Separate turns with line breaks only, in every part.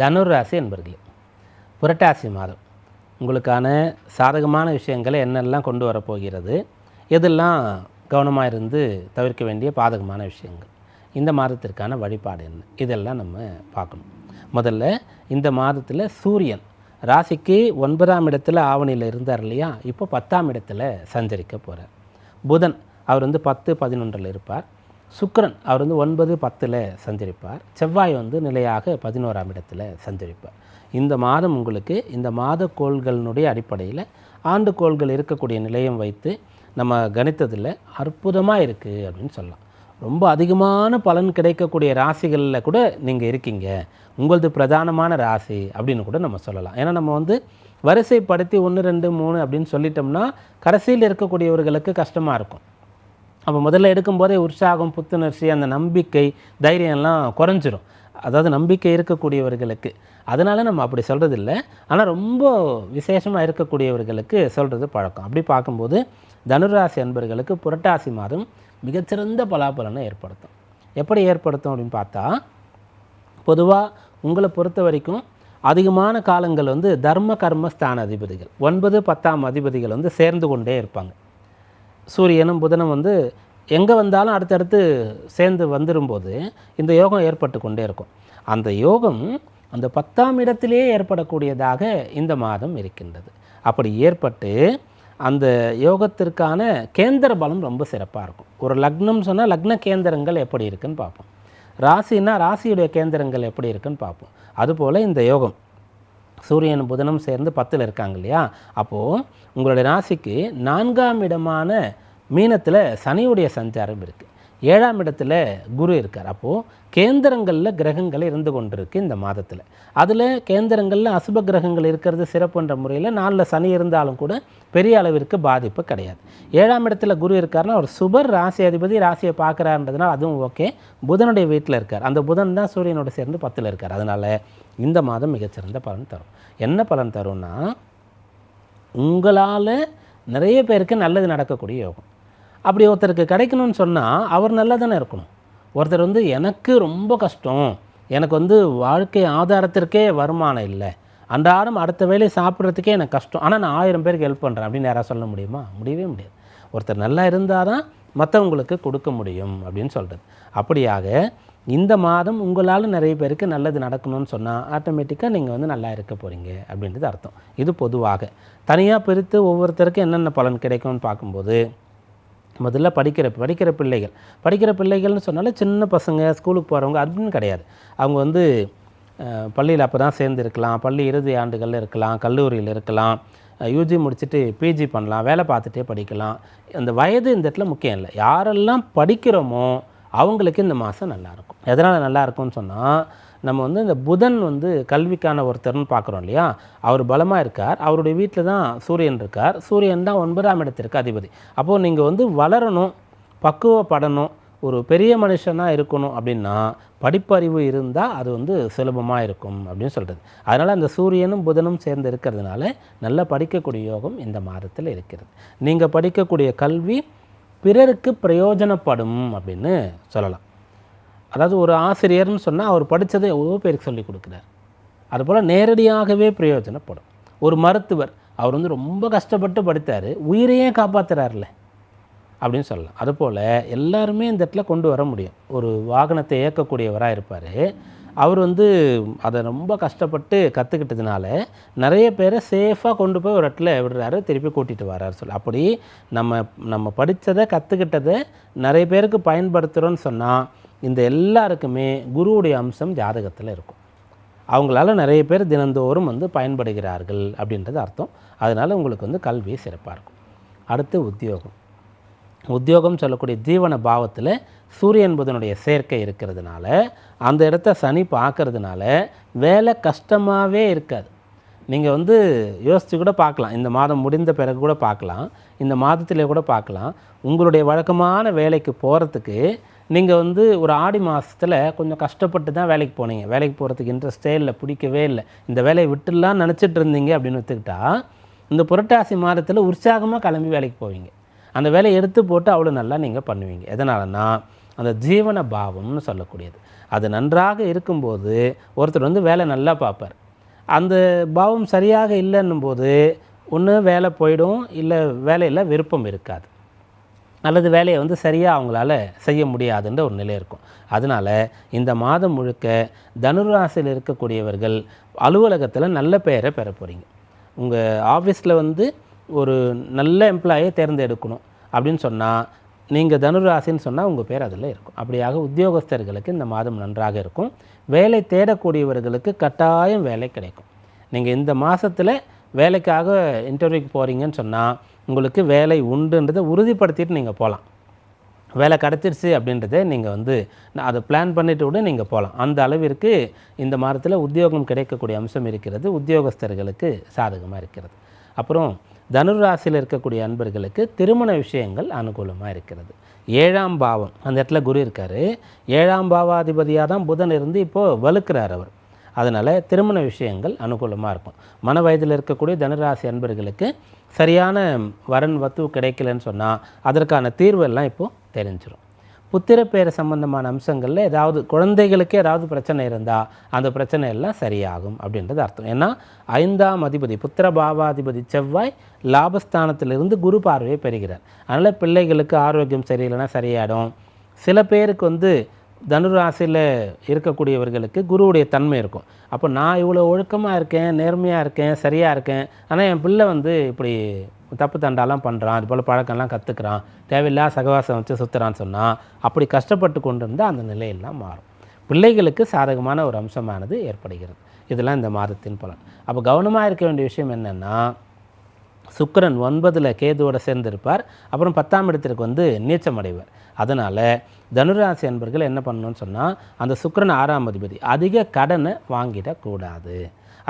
தனுர் ராசி என்பர்களே புரட்டாசி மாதம். உங்களுக்கான சாதகமான விஷயங்களை என்னெல்லாம் கொண்டு வரப்போகிறது எதெல்லாம் கவனமாக இருந்து தவிர்க்க வேண்டிய பாதகமான விஷயங்கள் இந்த மாதத்திற்கான வழிபாடு என்ன இதெல்லாம் நம்ம பார்க்கணும். முதல்ல இந்த மாதத்தில் சூரியன் ராசிக்கு ஒன்பதாம் இடத்துல ஆவணியில் இருந்தார் இல்லையா இப்போ பத்தாம் இடத்துல சஞ்சரிக்க போகிறார் புதன் அவர் வந்து பத்து பதினொன்றில் இருப்பார். சுக்கரன் அவர் வந்து ஒன்பது பத்தில் சஞ்சரிப்பார். செவ்வாய் வந்து நிலையாக பதினோராம் இடத்துல சஞ்சரிப்பார். இந்த மாதம் உங்களுக்கு இந்த மாத கோள்களினுடைய அடிப்படையில் ஆண்டு கோள்கள் இருக்கக்கூடிய நிலையம் வைத்து நம்ம கணித்ததில் அற்புதமாக இருக்குது அப்படின்னு சொல்லலாம். ரொம்ப அதிகமான பலன் கிடைக்கக்கூடிய ராசிகளில் கூட நீங்கள் இருக்கீங்க. உங்களது பிரதானமான ராசி அப்படின்னு கூட நம்ம சொல்லலாம். ஏன்னா நம்ம வந்து வரிசைப்படுத்தி ஒன்று ரெண்டு மூணு அப்படின்னு சொல்லிட்டோம்னா கடைசியில் இருக்கக்கூடியவர்களுக்கு கஷ்டமாக இருக்கும். அப்போ முதல்ல எடுக்கும்போதே உற்சாகம் புத்துணர்ச்சி அந்த நம்பிக்கை தைரியம்லாம் குறைஞ்சிரும். அதாவது நம்பிக்கை இருக்கக்கூடியவர்களுக்கு. அதனால் நம்ம அப்படி சொல்கிறது இல்லை ஆனால் ரொம்ப விசேஷமாக இருக்கக்கூடியவர்களுக்கு சொல்கிறது பழக்கம். அப்படி பார்க்கும்போது தனுராசி அன்பர்களுக்கு புரட்டாசி மாதம் மிகச்சிறந்த பலாபலனை ஏற்படுத்தும். எப்படி ஏற்படுத்தும் அப்படின்னு பார்த்தா பொதுவாக உங்களை பொறுத்த வரைக்கும் அதிகமான காலங்கள் வந்து தர்ம கர்ம ஸ்தான அதிபதிகள். ஒன்பது பத்தாம் அதிபதிகள் வந்து சேர்ந்து கொண்டே இருப்பாங்க. சூரியனும் புதனும் வந்து எங்கே வந்தாலும் அடுத்தடுத்து சேர்ந்து வந்துடும்போது இந்த யோகம் ஏற்பட்டு கொண்டே இருக்கும். அந்த யோகம் அந்த பத்தாம் இடத்திலேயே ஏற்படக்கூடியதாக இந்த மாதம் இருக்கின்றது. அப்படி ஏற்பட்டு அந்த யோகத்திற்கான கேந்திர பலம் ரொம்ப சிறப்பாக இருக்கும். ஒரு லக்னம் சொன்னால் லக்ன கேந்திரங்கள் எப்படி இருக்குன்னு பார்ப்போம். ராசின்னா ராசியுடைய கேந்திரங்கள் எப்படி இருக்குன்னு பார்ப்போம். அதுபோல் இந்த யோகம். சூரியன் புதனும் சேர்ந்து பத்தில் இருக்காங்க இல்லையா? அப்போது உங்களுடைய ராசிக்கு நான்காம் இடமான மீனத்தில் சனியுடைய சஞ்சாரம் இருக்குது ஏழாம் இடத்துல குரு இருக்கார். அப்போது கேந்திரங்களில் கிரகங்கள் இருந்து கொண்டிருக்கு இந்த மாதத்தில். அதில் கேந்திரங்களில் அசுப கிரகங்கள் இருக்கிறது சிறப்புன்ற முறையில் நாளில் சனி இருந்தாலும் கூட பெரிய அளவிற்கு பாதிப்பு கிடையாது. ஏழாம் இடத்துல குரு இருக்காருன்னா ஒரு சுபர் ராசி அதிபதி ராசியை பார்க்குறாருன்றதுனால அதுவும் ஓகே. புதனுடைய வீட்டில் இருக்கார். அந்த புதன் தான் சூரியனோட சேர்ந்து பத்தில் இருக்கார். அதனால் இந்த மாதம் மிகச்சிறந்த பலன் தரும். என்ன பலன் தரும்னா உங்களால் நிறைய பேருக்கு நல்லது நடக்கக்கூடிய யோகம். அப்படி ஒருத்தருக்கு கிடைக்கணும்னு சொன்னால் அவர் நல்லா தானே இருக்கணும். ஒருத்தர் வந்து எனக்கு ரொம்ப கஷ்டம். எனக்கு வந்து வாழ்க்கை ஆதாரத்திற்கே வருமானம் இல்லை. அன்றாடம் அடுத்த வேலையை சாப்பிட்றதுக்கே எனக்கு கஷ்டம். ஆனால் நான் ஆயிரம் பேருக்கு ஹெல்ப் பண்ணுறேன் அப்படின்னு யாராவது சொல்ல முடியுமா? முடியவே முடியாது. ஒருத்தர் நல்லா இருந்தால் தான் மற்றவங்களுக்கு கொடுக்க முடியும் அப்படின்னு சொல்கிறது அப்படியாக இந்த மாதம் உங்களால் நிறைய பேருக்கு நல்லது நடக்கணும்னு சொன்னால் ஆட்டோமேட்டிக்காக நீங்கள் வந்து நல்லா இருக்க போகிறீங்க அப்படின்றது அர்த்தம். இது பொதுவாக. தனியாக பிரித்து ஒவ்வொருத்தருக்கும் என்னென்ன பலன் கிடைக்கும்னு பார்க்கும்போது முதல்ல படிக்கிற படிக்கிற பிள்ளைகள். படிக்கிற பிள்ளைகள்னு சொன்னாலே சின்ன பசங்க ஸ்கூலுக்கு போகிறவங்க அப்படின்னு கிடையாது. அவங்க வந்து பள்ளியில் அப்போ தான் சேர்ந்துருக்கலாம். பள்ளி இறுதி ஆண்டுகளில் இருக்கலாம் கல்லூரியில் இருக்கலாம். யூஜி முடிச்சுட்டு பிஜி பண்ணலாம் வேலை பார்த்துட்டே படிக்கலாம். அந்த வயது இந்த இடத்துல முக்கியம் இல்லை. யாரெல்லாம் படிக்கிறோமோ அவங்களுக்கு இந்த மாதம் நல்லாயிருக்கும். எதனால் நல்லா இருக்கும்னு சொன்னால் நம்ம வந்து இந்த புதன் வந்து கல்விக்கான ஒருத்தர்னு பார்க்குறோம் இல்லையா? அவர் பலமாக இருக்கார். அவருடைய வீட்டில் தான் சூரியன் இருக்கார். சூரியன் தான் ஒன்பதாம் இடத்திற்கு அதிபதி. அப்போது நீங்கள் வந்து வளரணும் பக்குவப்படணும் ஒரு பெரிய மனுஷனாக இருக்கணும் அப்படின்னா படிப்பறிவு இருந்தால் அது வந்து சுலபமாக இருக்கும் அப்படின்னு சொல்கிறது அதனால் அந்த சூரியனும் புதனும் சேர்ந்து இருக்கிறதுனால நல்லா படிக்கக்கூடிய யோகம் இந்த மாதத்தில் இருக்கிறது. நீங்கள் படிக்கக்கூடிய கல்வி பிறருக்கு பிரயோஜனப்படும் அப்படின்னு சொல்லலாம். அதாவது ஒரு ஆசிரியர்னு சொன்னால் அவர் படித்ததை எவ்வளோ பேருக்கு சொல்லி கொடுக்குறார். அதுபோல் நேரடியாகவே பிரயோஜனப்படும். ஒரு மருத்துவர் அவர் வந்து ரொம்ப கஷ்டப்பட்டு படித்தார் உயிரையே காப்பாற்றுறாருல அப்படின்னு சொல்லலாம். அதுபோல் எல்லாருமே இந்த இடத்துல கொண்டு வர முடியும். ஒரு வாகனத்தை இயக்கக்கூடியவராக இருப்பார் அவர் வந்து அதை ரொம்ப கஷ்டப்பட்டு கற்றுக்கிட்டதுனால நிறைய பேரை சேஃபாக கொண்டு போய் ஒரு இடத்துல விடுறாரு திருப்பி கூட்டிகிட்டு வர்றாரு சொல்லி. அப்படி நம்ம நம்ம படித்ததை கற்றுக்கிட்டதை நிறைய பேருக்கு பயன்படுத்துகிறோன்னு சொன்னால் இந்த எல்லாருக்குமே குருவுடைய அம்சம் ஜாதகத்தில் இருக்கும். அவங்களால நிறைய பேர் தினந்தோறும் வந்து பயன்படுகிறார்கள் அப்படின்றது அர்த்தம். அதனால் உங்களுக்கு வந்து கல்வி சிறப்பாக இருக்கும். அடுத்து உத்தியோகம். உத்தியோகம் சொல்லக்கூடிய ஜீவன பாவத்தில் சூரியன் புதனுடைய சேர்க்கை இருக்கிறதுனால அந்த இடத்த சனி பார்க்கறதுனால வேலை கஷ்டமாகவே இருக்காது. நீங்கள் வந்து யோசித்து கூட பார்க்கலாம். இந்த மாதம் முடிந்த பிறகு கூட பார்க்கலாம். இந்த மாதத்திலே கூட பார்க்கலாம். உங்களுடைய வழக்கமான வேலைக்கு போகிறதுக்கு நீங்கள் வந்து ஒரு ஆடி மாதத்தில் கொஞ்சம் கஷ்டப்பட்டு தான் வேலைக்கு போனீங்க. வேலைக்கு போகிறதுக்கு இன்ட்ரெஸ்டே இல்லை பிடிக்கவே இல்லை. இந்த வேலையை விட்டுலாம் நினச்சிட்டு இருந்தீங்க அப்படின்னு ஒத்துக்கிட்டா இந்த புரட்டாசி மாதத்தில் உற்சாகமாக கிளம்பி வேலைக்கு போவீங்க. அந்த வேலையை எடுத்து போட்டு அவ்வளோ நல்லா நீங்கள் பண்ணுவீங்க. எதனாலனா அந்த ஜீவன பாவம்னு சொல்லக்கூடியது. அது நன்றாக இருக்கும்போது ஒருத்தர் வந்து வேலை நல்லா பார்ப்பார். அந்த பாவம் சரியாக இல்லைன்னும் போது ஒன்று வேலை போயிடும் இல்லை வேலையில் விருப்பம் இருக்காது. அல்லது வேலையை வந்து சரியாக அவங்களால செய்ய முடியாதுன்ற ஒரு நிலை இருக்கும். அதனால் இந்த மாதம் முழுக்க தனுராசியில் இருக்கக்கூடியவர்கள் அலுவலகத்தில் நல்ல பெயரை பெற போகிறீங்க உங்கள் ஆஃபீஸில் வந்து ஒரு நல்ல எம்ப்ளாயை தேர்ந்தெடுக்கணும் அப்படின்னு சொன்னால் நீங்கள் தனுராசின்னு சொன்னால் உங்கள் பேர் அதில் இருக்கும். அப்படியாக உத்தியோகஸ்தர்களுக்கு இந்த மாதம் நன்றாக இருக்கும். வேலை தேடக்கூடியவர்களுக்கு கட்டாயம் வேலை கிடைக்கும். நீங்கள் இந்த மாதத்தில் வேலைக்காக இன்டர்வியூக்கு போகிறீங்கன்னு சொன்னால் உங்களுக்கு வேலை உண்டுன்றதை உறுதிப்படுத்திட்டு நீங்கள் போகலாம் வேலை கிடச்சிருச்சு அப்படின்றத நீங்கள் வந்து நான் அதை பிளான் பண்ணிட்டு கூட நீங்கள் போகலாம் அந்த அளவிற்கு இந்த மாதத்தில் உத்தியோகம் கிடைக்கக்கூடிய அம்சம் இருக்கிறது உத்தியோகஸ்தர்களுக்கு சாதகமாக இருக்கிறது. அப்புறம் தனுர் ராசியில் இருக்கக்கூடிய அன்பர்களுக்கு திருமண விஷயங்கள் அனுகூலமாக இருக்கிறது. ஏழாம் பாவம் அந்த இடத்துல குரு இருக்கார். ஏழாம் பாவாதிபதியாக தான் புதன் இருந்து இப்போது வலுக்கிறார் அவர். அதனால் திருமண விஷயங்கள் அனுகூலமாக இருக்கும். மன வயதில் இருக்கக்கூடிய தனுராசி அன்பர்களுக்கு சரியான வரன் வத்து கிடைக்கலன்னு சொன்னால் அதற்கான தீர்வெல்லாம் இப்போது தெரிஞ்சிடும் புத்திரப்பேறு சம்பந்தமான அம்சங்களில் ஏதாவது குழந்தைகளுக்கு ஏதாவது பிரச்சனை இருந்தால் அந்த பிரச்சனை எல்லாம் சரியாகும் அப்படின்றது அர்த்தம். ஏன்னா ஐந்தாம் அதிபதி புத்திர பாவாதிபதி செவ்வாய் லாபஸ்தானத்திலிருந்து குரு பார்வையை பெறுகிறார். அதனால் பிள்ளைகளுக்கு ஆரோக்கியம் சரியில்லைன்னா சரியாயிடும். சில பேருக்கு வந்து தனுராசியில் இருக்கக்கூடியவர்களுக்கு குருவுடைய தன்மை இருக்கும். அப்போ நான் இவ்வளோ ஒழுக்கமாக இருக்கேன் நேர்மையாக இருக்கேன் சரியாக இருக்கேன் ஆனால் என் பிள்ளை வந்து இப்படி தப்பு தண்டாலாம் பண்ணுறான் அது போல் பழக்கம்லாம் கற்றுக்குறான் தேவையில்லா சகவாசம் வச்சு சுற்றுறான்னு சொன்னால் அப்படி கஷ்டப்பட்டு கொண்டு இருந்தால் அந்த நிலையெல்லாம் மாறும். பிள்ளைகளுக்கு சாதகமான ஒரு அம்சமானது ஏற்படுகிறது. இதெல்லாம் இந்த மாதத்தின் பலன். அப்போ கவனமாக இருக்க வேண்டிய விஷயம் என்னென்னா சுக்கரன் ஒன்பதில் கேதுவோட சேர்ந்திருப்பார் அப்புறம் பத்தாம் இடத்திற்கு வந்து நீச்சம் அடைவார். அதனால் தனுராசி அன்பர்கள் என்ன பண்ணணும்னு சொன்னால் அந்த சுக்கரன் ஆறாம் அதிபதி அதிக கடனை வாங்கிடக்கூடாது.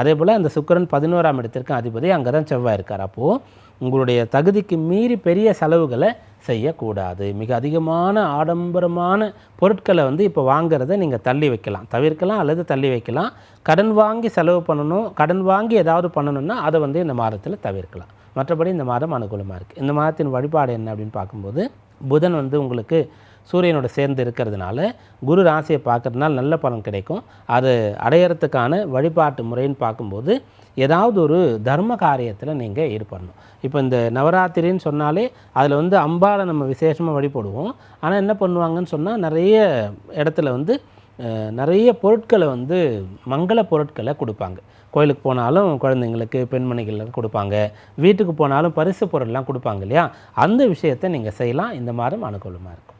அதே போல் அந்த சுக்கிரன் பதினோராம் இடத்திற்கு அதிபதி அங்கே தான் செவ்வாய் இருக்கார். அப்போது உங்களுடைய தகுதிக்கு மீறி பெரிய செலவுகளை செய்யக்கூடாது. மிக அதிகமான ஆடம்பரமான பொருட்களை வந்து இப்போ வாங்கிறத நீங்கள் தள்ளி வைக்கலாம். தவிர்க்கலாம் அல்லது தள்ளி வைக்கலாம். கடன் வாங்கி செலவு பண்ணணும். கடன் வாங்கி ஏதாவது பண்ணணும்னா அதை வந்து இந்த மாதத்தில் தவிர்க்கலாம். மற்றபடி இந்த மாதம் அனுகூலமாக இருக்குது இந்த மாதத்தின் வழிபாடு என்ன அப்படின்னு பார்க்கும்போது புதன் வந்து உங்களுக்கு சூரியனோட சேர்ந்து இருக்கிறதுனால குரு ராசியை பார்க்கறதுனால நல்ல பலன் கிடைக்கும். அது அடையறதுக்கான வழிபாட்டு முறைன்னு பார்க்கும்போது ஏதாவது ஒரு தர்ம காரியத்தில் நீங்கள் ஈடுபடணும். இப்போ இந்த நவராத்திரின்னு சொன்னாலே அதில் வந்து அம்பாவை நம்ம விசேஷமாக வழிபடுவோம். ஆனால் என்ன பண்ணுவாங்கன்னு சொன்னால் நிறைய இடத்துல வந்து நிறைய பொருட்களை வந்து மங்கள பொருட்களை கொடுப்பாங்க. கோயிலுக்கு போனாலும் குழந்தைங்களுக்கு பெண்மணிகளுக்கு கொடுப்பாங்க. வீட்டுக்கு போனாலும் பரிசு பொருள்லாம் கொடுப்பாங்க இல்லையா? அந்த விஷயத்தை நீங்கள் செய்யலாம். இந்த மாதம் அனுகூலமாக இருக்கும்.